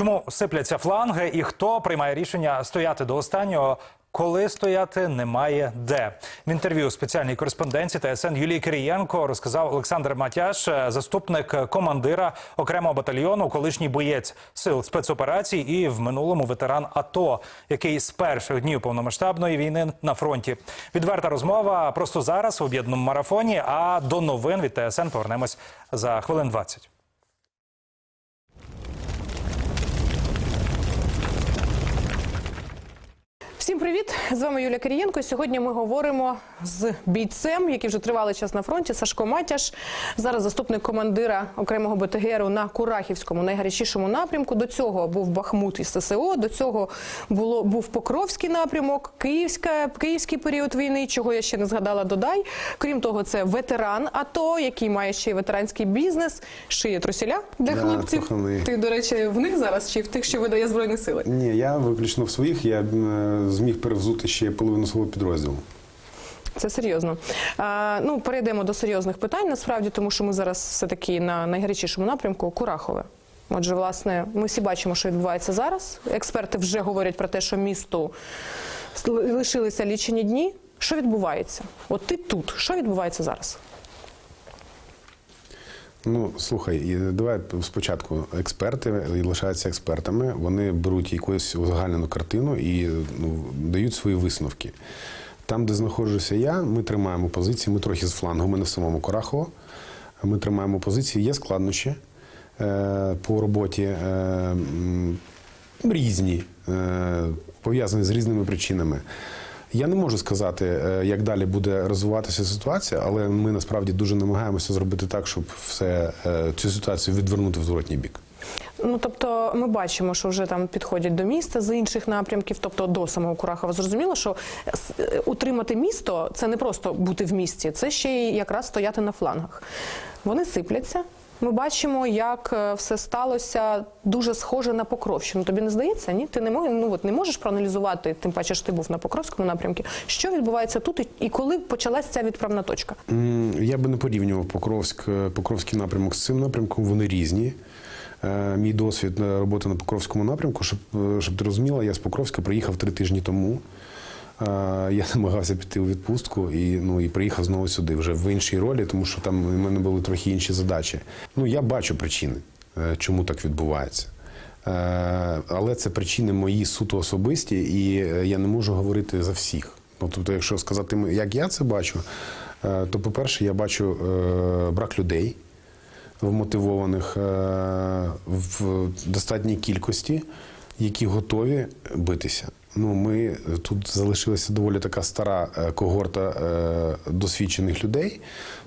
Чому сипляться фланги і хто приймає рішення стояти до останнього? Коли стояти немає де в інтерв'ю спеціальній кореспонденції ТСН Юлії Кирієнко розказав Олександр Матяш, е, заступник командира окремого батальйону, колишній боєць сил спецоперацій і в минулому ветеран АТО, який з перших днів повномасштабної війни на фронті. Відверта розмова просто зараз в об'єднаному марафоні. А до новин від ТСН повернемось за хвилин 20. Всім привіт! З вами Юлія Кирієнко. Сьогодні ми говоримо з бійцем, який вже тривалий час на фронті. Сашко Матяш. Зараз заступник командира окремого БТГРу на Курахівському, найгарячішому напрямку. До цього був Бахмут із ССО. До цього було був Покровський напрямок, Київська, Київський період війни, чого я ще не згадала. Додай. Крім того, це ветеран АТО, який має ще й ветеранський бізнес, шиє трусіля для Да, хлопців. Ти, до речі, в них зараз чи в тих, що видає збройні сили? Ні, я виключно в своїх. Я е, зміг перевзути ще половину свого підрозділу. Це серйозно. А, ну, перейдемо до серйозних питань, насправді, тому що ми зараз все-таки на найгарячішому напрямку Курахове. Отже, власне, ми всі бачимо, що відбувається зараз. Експерти вже говорять про те, що місту лишилися лічені дні. Що відбувається? От ти тут. Що відбувається зараз? Ну, слухай, давай спочатку експерти і лишаються експертами. Вони беруть якусь узагальнену картину і ну, дають свої висновки. Там, де знаходжуся я, ми тримаємо позиції. Ми трохи з флангу, ми не в самому Корахово. Ми тримаємо позиції. Є складнощі е, по роботі е, різні, е, пов'язані з різними причинами. Я не можу сказати, е, як далі буде розвиватися ситуація, але ми насправді дуже намагаємося зробити так, щоб все е, цю ситуацію відвернути в зворотній бік. Ну тобто, ми бачимо, що вже там підходять до міста з інших напрямків, тобто до самого Курахова. Зрозуміло, що е, утримати місто це не просто бути в місті, це ще й якраз стояти на флангах. Вони сипляться. Ми бачимо, як е, все сталося дуже схоже на Покровщину. Тобі не здається? Ні? Ти не мож, ну, от, не можеш проаналізувати, тим паче що ти був на Покровському напрямку. Що відбувається тут і, коли почалася ця відправна точка? Я би не порівнював Покровськ, е, Покровський напрямок з цим напрямком. Вони різні. Е, Мій досвід роботи на Покровському напрямку, щоб, щоб ти розуміла, я з Покровська приїхав три тижні тому. Я намагався піти у відпустку і, ну, і приїхав знову сюди, вже в іншій ролі, тому що там у мене були трохи інші задачі. Ну, я бачу причини, е, чому так відбувається. Е, Але це причини мої суто особисті, і е, я не можу говорити за всіх. Ну, тобто, якщо сказати, як я це бачу, то, по-перше, я бачу брак людей вмотивованих в достатній кількості, які готові битися. Ну, ми тут залишилася доволі така стара е, когорта е, досвідчених людей,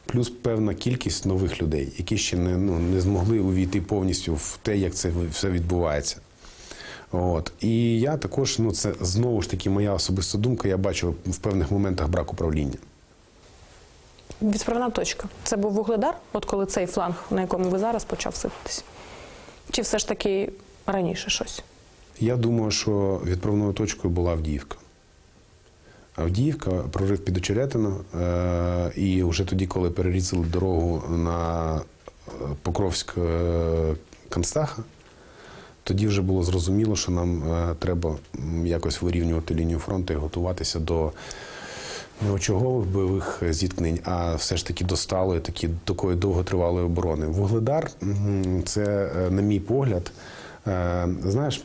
плюс певна кількість нових людей, які ще не, ну, не змогли увійти повністю в те, як це все відбувається. От. І я також, ну це знову ж таки моя особиста думка, я бачу в певних моментах брак управління. Відправна точка. Це був вугледар, от коли цей фланг, на якому ви зараз почав сипатись? Чи все ж таки раніше щось? Я думаю, що відправною точкою була Авдіївка. Авдіївка, прорив під Очеретино, е, і вже тоді, коли перерізали дорогу на е, Покровськ е, Канстаха, тоді вже було зрозуміло, що нам треба якось вирівнювати лінію фронту і готуватися до не очагових бойових зіткнень, а все ж таки до сталої, такої довготривалої оборони. Вугледар це, на мій погляд, знаєш,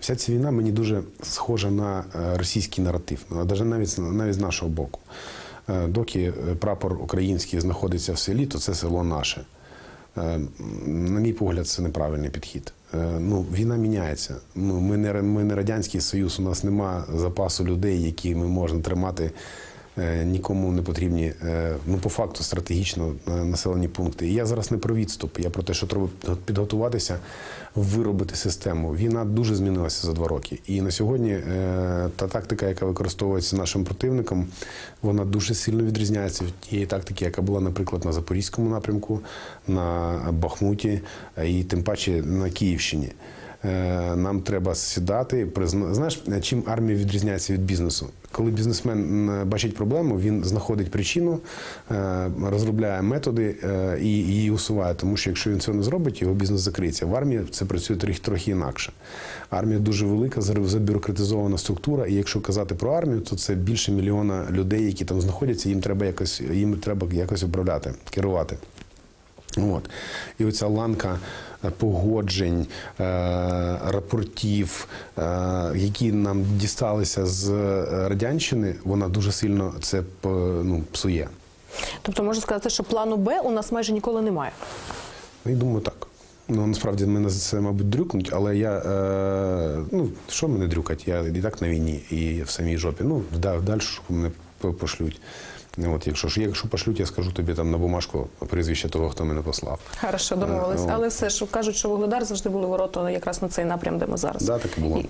вся ця війна мені дуже схожа на е, російський наратив, навіть навіть, з нашого боку. Е, Доки е, прапор український знаходиться в селі, то це село наше. Е, На мій погляд, це неправильний підхід. Е, Ну, війна міняється. Ну, ми, не, ми не Радянський Союз, у нас нема запасу людей, які ми можемо тримати е, нікому не потрібні, е, ну, по факту, стратегічно е, населені пункти. І я зараз не про відступ, я про те, що треба підготуватися, виробити систему. Війна дуже змінилася за два роки. І на сьогодні е, та тактика, яка використовується нашим противником, вона дуже сильно відрізняється від тієї тактики, яка була, наприклад, на Запорізькому напрямку, на Бахмуті е, і тим паче на Київщині. Е, Нам треба сідати. Знаєш, чим армія відрізняється від бізнесу? Коли бізнесмен бачить проблему, він знаходить причину, е, розробляє методи е, і її усуває. Тому що якщо він цього не зробить, його бізнес закриється. В армії це працює трохи, трохи інакше. Армія дуже велика, забюрократизована структура. І якщо казати про армію, то це більше мільйона людей, які там знаходяться. Їм треба якось їм треба якось управляти, керувати. От. І оця ланка е, погоджень, е, рапортів, е, які нам дісталися з е, радянщини, вона дуже сильно це ну, псує. Тобто можна сказати, що плану Б у нас майже ніколи немає. Ну, і думаю, так. Ну, насправді мене за це, мабуть, дрюкнуть, але я. Е, ну, що мене дрюкать? Я і так на війні, і в самій жопі. Ну, да, далі мене по- пошлють. От, якщо ж якщо пошлють, я скажу тобі там на бумажку прізвище того, хто мене послав. Хорошо, домовились. Е, Але все ж кажуть, що Вугледар завжди були ворота якраз на цей напрям, де ми зараз. Да, так і було. І,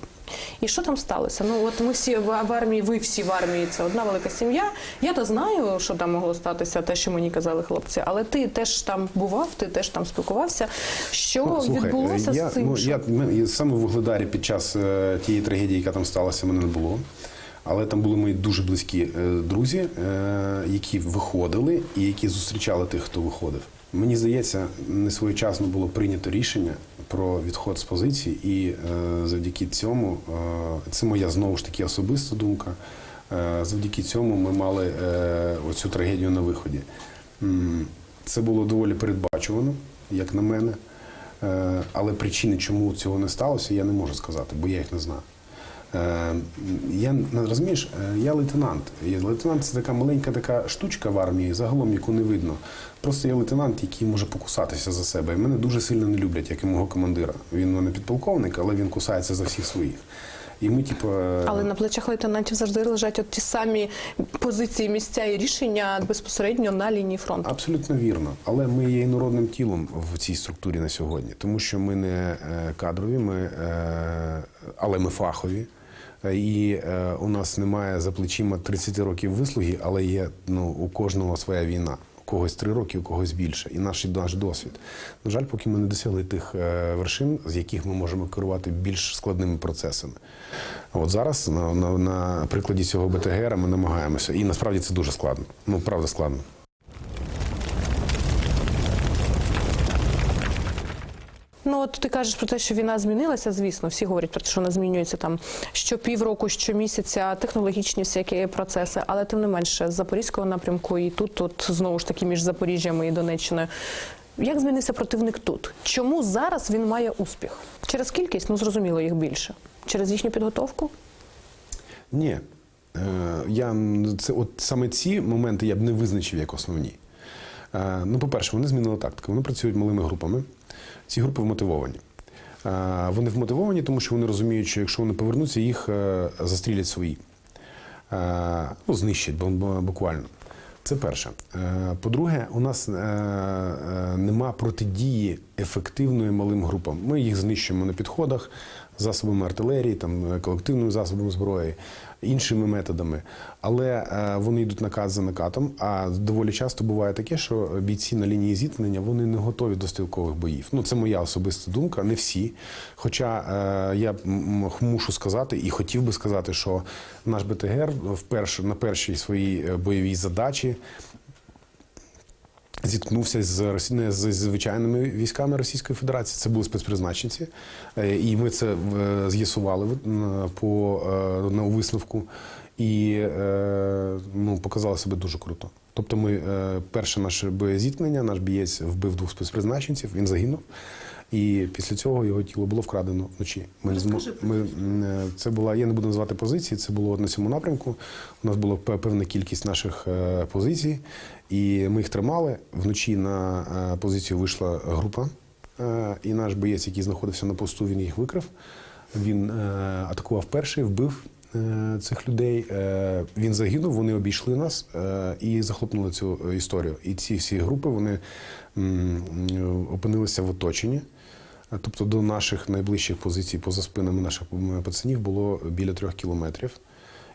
і що там сталося? Ну от ми всі в, в армії, ви всі в армії, це одна велика сім'я. Я то знаю, що там могло статися, те, що мені казали хлопці, але ти теж там бував, ти теж там спілкувався. Що Ну, слухай, відбулося я, з цим? Ну, що- я, я саме в Вугледарі під час е, тієї трагедії, яка там сталася, мене не було. Але там були мої дуже близькі е, друзі, е, які виходили і які зустрічали тих, хто виходив. Мені здається, не своєчасно було прийнято рішення про відход з позиції, і е, завдяки цьому, це моя знову ж таки особиста думка. Завдяки цьому ми мали оцю трагедію на виході. Це було доволі передбачувано, як на мене. Але причини, чому цього не сталося, я не можу сказати, бо я їх не знаю. Е, Я ну, розумієш, е, я лейтенант. Лейтенант це така маленька така штучка в армії, загалом яку не видно. Просто я лейтенант, який може покусатися за себе. І мене дуже сильно не люблять, як і мого командира. Він мене підполковник, але він кусається за всіх своїх. І ми, типу, е, Але на плечах лейтенантів завжди лежать от ті самі позиції, місця і рішення безпосередньо на лінії фронту. Абсолютно вірно, але ми є інородним тілом в цій структурі на сьогодні, тому що ми не кадрові, ми, але ми фахові. Е, І е, у нас немає за плечима 30 років вислуги, але є ну, у кожного своя війна. У когось три роки, у когось більше. І наш, наш досвід. На жаль, поки ми не досягли тих е, вершин, з яких ми можемо керувати більш складними процесами. От зараз на, на, на прикладі цього БТГР ми намагаємося. І насправді це дуже складно. Ну, правда, складно. Ну от ти кажеш про те, що війна змінилася. Звісно, всі говорять про те, що вона змінюється там що півроку, щомісяця, технологічні всякі процеси, але тим не менше з запорізького напрямку і тут, от знову ж таки між Запоріжжям і Донеччиною. Як змінився противник тут? Чому зараз він має успіх? Через кількість, ну зрозуміло, їх більше. Через їхню підготовку? Ні. Е, Я, це, от саме ці моменти я б не визначив як основні. Е, Ну, по-перше, вони змінили тактику. Вони працюють малими групами. Ці групи вмотивовані. Е, Вони вмотивовані, тому що вони розуміють, що якщо вони повернуться, їх е, застрілять свої. Е, Ну, знищать бу- бу- буквально. Це перше. По-друге, у нас нема протидії ефективної малим групам. Ми їх знищуємо на підходах засобами артилерії, там, колективними засобами зброї, іншими методами. Але е, вони йдуть наказ за накатом. А доволі часто буває таке, що бійці на лінії зіткнення вони не готові до стрілкових боїв. Ну, це моя особиста думка, не всі. Хоча е, я мушу сказати і хотів би сказати, що наш БТГР вперше на першій своїй е, бойовій задачі зіткнувся з не з звичайними військами Російської Федерації. Це були спецпризначенці, Е, і ми це е, з'ясували по е, на висновку. І ну, показали себе дуже круто. Тобто, ми перше наше боєзіткнення, наш бієць вбив двох спецпризначенців, він загинув. І після цього його тіло було вкрадено вночі. Ми, змо- ми, е, це була, я не буду називати позиції, це було на цьому напрямку. У нас була певна кількість наших е, позицій, і ми їх тримали. Вночі на е, позицію вийшла група, і наш боєць, який знаходився на посту, він їх викрив. Він атакував перший, вбив цих людей. Він загинув, вони обійшли нас і захлопнули цю історію. І ці всі групи вони опинилися в оточенні. Е, Тобто до наших найближчих позицій поза спинами наших пацанів було біля трьох кілометрів.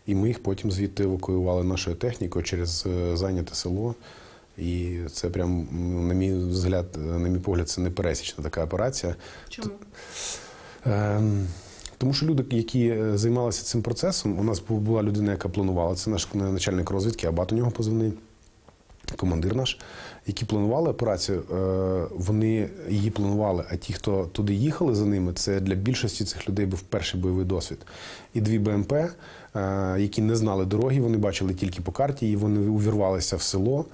І ми їх потім звідти евакуювали нашою технікою через е, зайняте село. І це прям, на мій взгляд, е, на мій погляд, це не пересічна така операція. Чому? Ем, Тому що люди, які е, займалися цим процесом, у нас бу- була людина, яка планувала, це наш начальник розвідки, Абат у нього позивний, командир наш, які планували операцію, е, вони її планували. А ті, хто туди їхали за ними, це для більшості цих людей був перший бойовий досвід. І дві БМП, е, які не знали дороги, вони бачили тільки по карті, і вони увірвалися в село.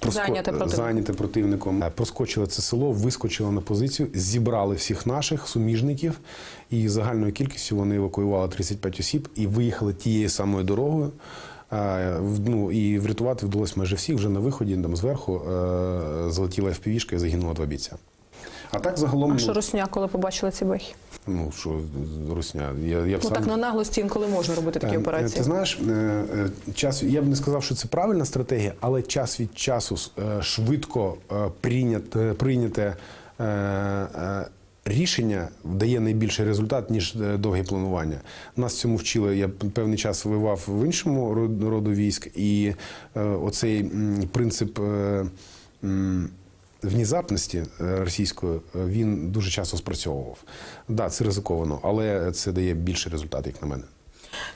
проско- Зайняте противником. зайняте противником. Е, Проскочили це село, вискочили на позицію, зібрали всіх наших суміжників, і загальною кількістю вони евакуювали 35 осіб і виїхали тією самою дорогою. Ну і врятувати вдалося майже всіх. Вже на виході там зверху е, залетіла FPV-шка і загинуло два бійця. А так загалом А що Русня, коли побачили ці бехи? ну що Русня, я, я б Ну сам... так на наглості інколи можна робити такі Е, операції. Ти знаєш, е, час я б не сказав, що це правильна стратегія, але час від часу швидко прийняте, прийняте рішення дає найбільший результат, ніж е, довге планування. Нас цьому вчили. Я певний час воював в іншому роду військ, і е, оцей принцип. е, Внезапності російської він дуже часто спрацьовував. Да, це ризиковано, але це дає більший результат, як на мене.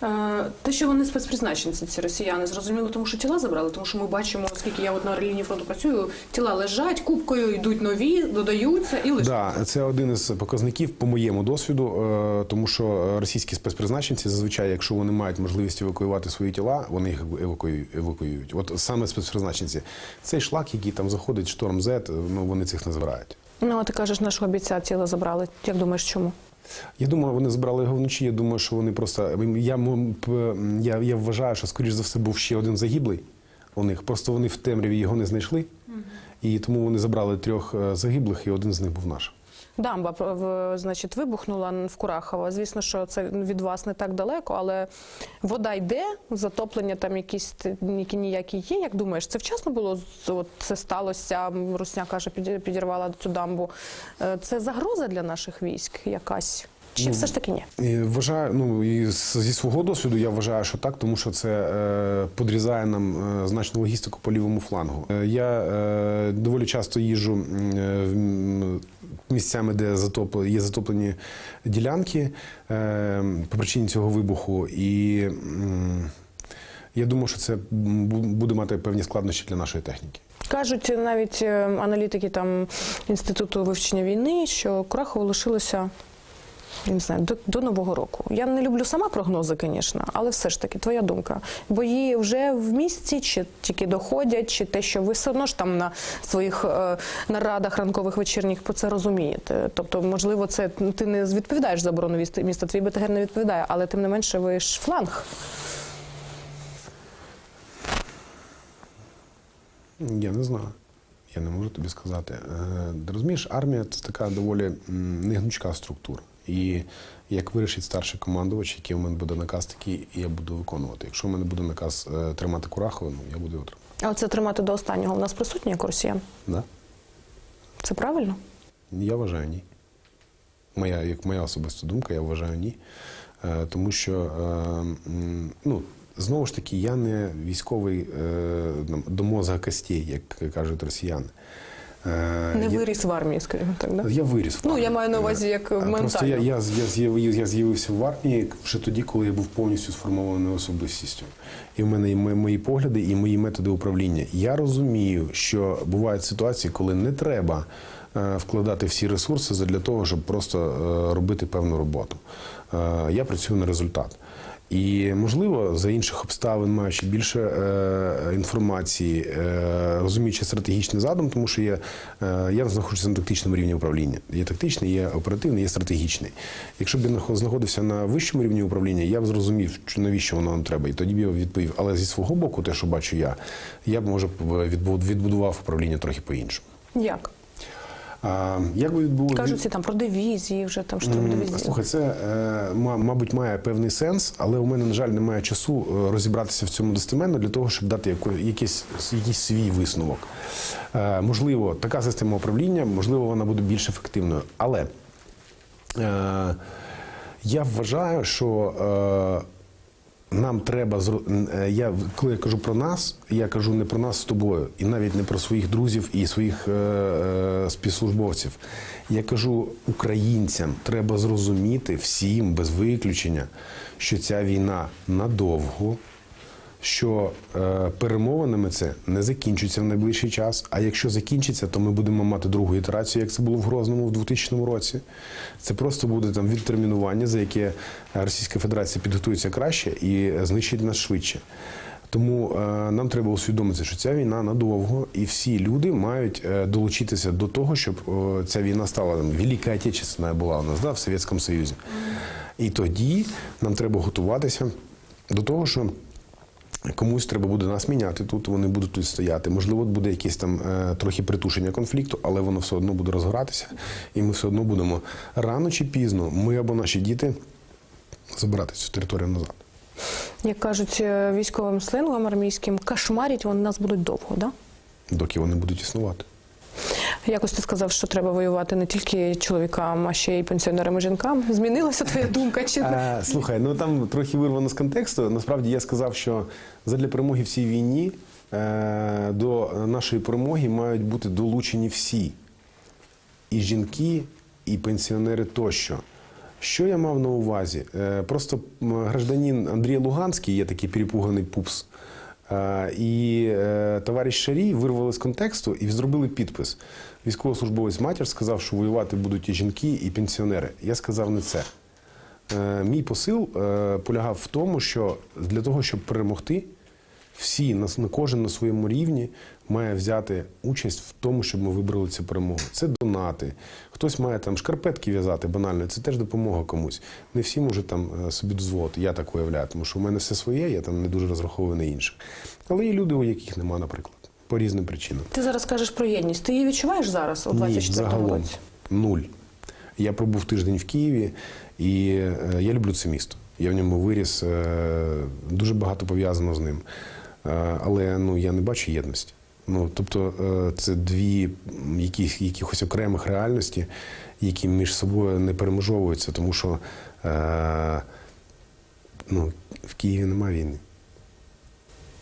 Е, Те, що вони спецпризначенці, ці росіяни, зрозуміло, тому що тіла забрали, тому що ми бачимо, оскільки я от на лінії фронту працюю, тіла лежать, кубкою йдуть нові, додаються і лежать. Да, це один із показників по моєму досвіду, е, тому що російські спецпризначенці зазвичай, якщо вони мають можливість евакуювати свої тіла, вони їх евакую- евакуюють. От саме спецпризначенці. Цей шлак, який там заходить, шторм Z, ну вони цих не забирають. Ну, а ти кажеш, нашого бійця тіло забрали. Як думаєш, чому? Я думаю, вони збирали його вночі. Я думаю, що вони просто я, я, я вважаю, що скоріш за все був ще один загиблий у них. Просто вони в темряві його не знайшли, і тому вони забрали трьох е, загиблих, і один з них був наш. Дамба в- значить, вибухнула в Курахово. Звісно, що це від вас не так далеко, але вода йде, затоплення там якісь ніякі є. Як думаєш, це вчасно було? От це сталося. Русня каже, піді- підірвала цю дамбу. Е, Це загроза для наших військ якась? Чи все ж таки ні? І вважаю, ну і зі свого досвіду я вважаю, що так, тому що це е, подрізає нам е, значну логістику по лівому флангу. Е, я е, доволі часто їжджу е, місцями, де затоп, є затоплені ділянки е, по причині цього вибуху. І м, я думаю, що це бу- буде мати певні складнощі для нашої техніки. Кажуть навіть е, аналітики там інституту вивчення війни, що Курахово лишилося. Я не знаю, до, до нового року. Я не люблю сама прогнози, звісно, але все ж таки, твоя думка. Бої вже в місті, чи тільки доходять, чи те, що ви все одно ж там на своїх е, нарадах ранкових вечірніх про це розумієте. Тобто, можливо, це ти не відповідаєш за оборону міста, твій БТГ не відповідає, але тим не менше ви ж фланг. Я не знаю. Я не можу тобі сказати. Е, Ти розумієш, армія це така доволі негнучка структура. І як вирішить старший командувач, який у мене буде наказ, такий я буду виконувати. Якщо у мене буде наказ е, тримати Курахова, ну я буду його тримати. А оце тримати до останнього. У нас присутні як росіян. Да? Це правильно? Я вважаю ні. Моя, як моя особиста думка, я вважаю ні. Е, тому що, е, ну, знову ж таки, я не військовий до мозга костей, як кажуть росіяни. Е, Не я- виріс в армії, скажімо так. Да? Я виріс в Ну, я маю на увазі, як Е, Просто ментально. я, я, я, я з'явився в армії вже тоді, коли я був повністю сформованою особистістю. І в мене є мої- погляди і мої методи управління. Я розумію, що бувають ситуації, коли не треба е, вкладати всі ресурси для того, щоб просто е, робити певну роботу. Е, Я працюю на результат. І можливо, за інших обставин, маючи більше е, інформації, е, розуміючи стратегічний задум, тому що є, е, я знаходжуся на тактичному рівні управління. Є тактичний, є оперативний, є стратегічний. Якщо б я нахо- знаходився на вищому рівні управління, я б зрозумів, що навіщо воно нам треба, і тоді б я відповів. Але зі свого боку, те, що бачу я, я б може відбудував управління трохи по-іншому. Як? А, як би відбулося? Кажуть, ці там про дивізії, вже там штурм М, дивізії. Слухай, це е, мабуть має певний сенс, але у мене, на жаль, немає часу е, розібратися в цьому достеменно для того, щоб дати якийсь, якийсь свій висновок. Е, можливо, така система управління, можливо, вона буде більш ефективною. Але я вважаю, що нам треба е, я коли я кажу про нас, я кажу не про нас з тобою, і навіть не про своїх друзів і своїх е, е, співслужбовців. Я кажу українцям, треба зрозуміти всім без виключення, що ця війна надовго, що е, перемовинами це не закінчиться в найближчий час. А якщо закінчиться, то ми будемо мати другу ітерацію, як це було в Грозному в 2000 році. Це просто буде там відтермінування, за яке Російська Федерація підготується краще і знищить нас швидше. Тому е, нам треба усвідомити, що ця війна надовго, і всі люди мають е, долучитися до того, щоб е, ця війна стала там, Велика Отечественна була у нас да, в Совєтському Союзі. І тоді нам треба готуватися до того, що Комусь треба буде нас міняти тут, вони будуть тут стояти. Можливо, буде якесь там е, трохи притушення конфлікту, але воно все одно буде розгоратися, і ми все одно будемо рано чи пізно, ми або наші діти забирати цю територію назад. Як кажуть е, військовим сленгом армійським, кошмарять вони нас будуть довго, да? доки вони будуть існувати. Якось ти сказав, що треба воювати не тільки чоловікам, а ще й пенсіонерам і жінкам. Змінилася твоя думка? Чи? Е, слухай, ну там трохи вирвано з контексту. Насправді я сказав, що задля перемоги в цій війні е, до нашої перемоги мають бути долучені всі. І жінки, і пенсіонери тощо. Що я мав на увазі? Е, Просто гражданин Андрій Луганський, є такий перепуганий пупс, е, і е, товариш Шарій вирвали з контексту і зробили підпис. Військовослужбовець матір сказав, що воювати будуть і жінки, і пенсіонери. Я сказав не це. Е, Мій посил е, полягав в тому, що для того, щоб перемогти, всі на, кожен на своєму рівні має взяти участь в тому, щоб ми вибрали цю перемогу. Це донати. Хтось має там шкарпетки в'язати банально, це теж допомога комусь. Не всі можуть там е, собі дозволити. Я так уявляю, тому що у мене все своє, я там не дуже розраховую на інших. Але є люди, у яких нема, наприклад, по різним причинам. Ти зараз кажеш про єдність. Ти її відчуваєш зараз у Ні, 24-му загалом році? нуль. Я пробув тиждень в Києві, і е, я люблю це місто. Я в ньому виріс, е, дуже багато пов'язано з ним. Е, але ну, я не бачу єдності. Ну, тобто е, це дві яких, якихось окремих реальності, які між собою не перемежовуються, тому що е, ну, в Києві немає війни.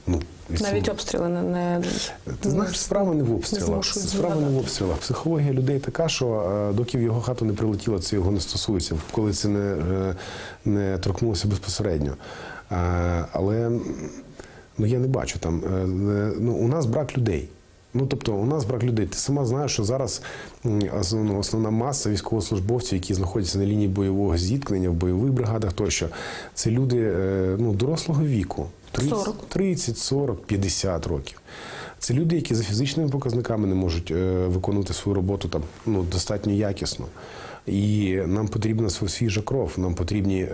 Ну, Навіть обстріли не, не ти знаєш, справа не в обстрілах. Справа не в обстрілах. Психологія людей така, що е, доки в його хату не прилетіло, це його не стосується, коли це не, не торкнулося безпосередньо. Але ну, я не бачу там. е, Ну, у нас брак людей. Ну, тобто, у нас брак людей. Ти сама знаєш, що зараз м, основна, маса військовослужбовців, які знаходяться на лінії бойового зіткнення в бойових бригадах тощо, це люди е, ну, дорослого віку. 30, 40. 30, 40, 50 років. Це люди, які за фізичними показниками не можуть е, виконувати свою роботу там ну достатньо якісно. І нам потрібна свіжа кров. Нам потрібні,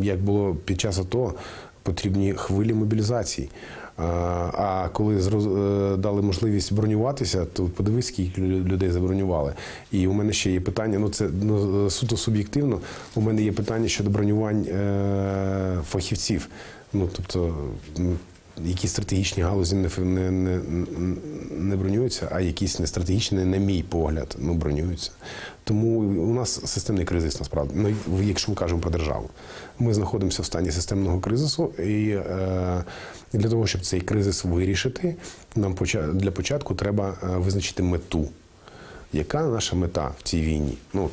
як було під час АТО, потрібні хвилі мобілізації. А, коли е, дали можливість бронюватися, то подивись, скільки людей забронювали. І у мене ще є питання. Ну це ну, суто суб'єктивно. У мене є питання щодо бронювань е, фахівців. Ну тобто. м, Якісь стратегічні галузі не, не, не, не бронюються, а якісь не стратегічні, на мій погляд, ну бронюються. Тому у нас системний кризис насправді. Ну, якщо ми кажемо про державу, ми знаходимося в стані системного кризису, і е, для того, щоб цей кризис вирішити, нам для початку треба е, визначити мету. Яка наша мета в цій війні? Ну,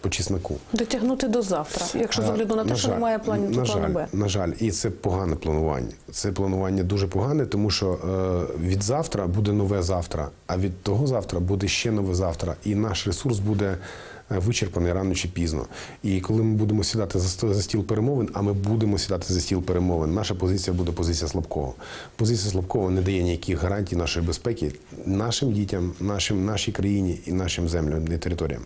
по чесноку. Дотягнути до завтра, якщо з огляду на те, що жаль, немає планів, на плану жаль, Б. На жаль, і це погане планування. Це планування дуже погане, тому що е, від завтра буде нове завтра, а від того завтра буде ще нове завтра, і наш ресурс буде вичерпаний рано чи пізно. І коли ми будемо сідати за, за стіл перемовин, а ми будемо сідати за стіл перемовин, наша позиція буде позиція слабкого. Позиція слабкого не дає ніяких гарантій нашої безпеки нашим дітям, нашим, нашій країні і нашим землям і територіям.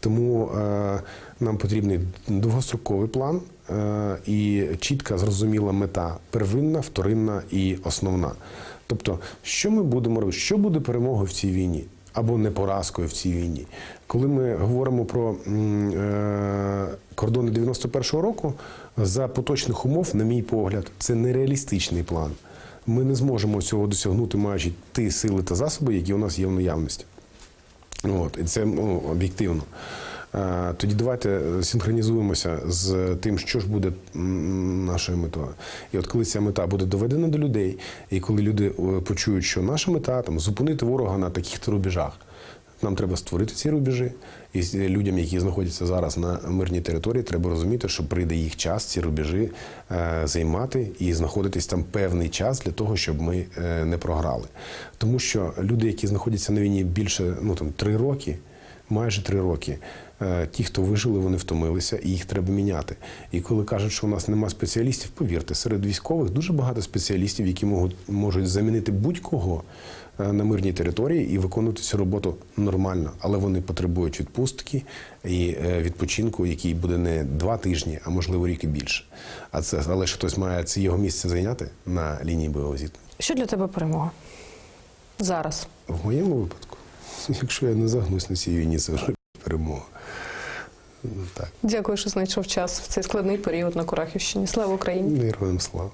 Тому е, нам потрібний довгостроковий план е, і чітка зрозуміла мета первинна, вторинна і основна. Тобто, що ми будемо робити? Що буде перемогою в цій війні? Або не поразкою в цій війні. Коли ми говоримо про е, кордони 91-го року, за поточних умов, на мій погляд, це нереалістичний план. Ми не зможемо цього досягнути, маючи ті сили та засоби, які у нас є в наявності. От, і це ну, об'єктивно. Е, Тоді давайте синхронізуємося з тим, що ж буде нашою метою. І от коли ця мета буде доведена до людей, і коли люди е, почують, що наша мета там зупинити ворога на таких-то рубежах. Нам треба створити ці рубежі, і людям, які знаходяться зараз на мирній території, треба розуміти, що прийде їх час ці рубежі е, займати і знаходитись там певний час для того, щоб ми е, не програли. Тому що люди, які знаходяться на війні більше ну там три роки, майже три роки. Е, Ті, хто вижили, вони втомилися, і їх треба міняти. І коли кажуть, що у нас нема спеціалістів, повірте, серед військових дуже багато спеціалістів, які можуть, можуть замінити будь-кого е, на мирній території і виконувати цю роботу нормально, але вони потребують відпустки і е, відпочинку, який буде не два тижні, а можливо рік і більше. А це але ж хтось має це його місце зайняти на лінії бойового зіткнення. Що для тебе перемога? Зараз. В моєму випадку, якщо я не загнусь на цій війні, це вже перемога. Ну, Так, Дякую, що знайшов час в цей складний період на Курахівщині. Слава Україні! героям слава.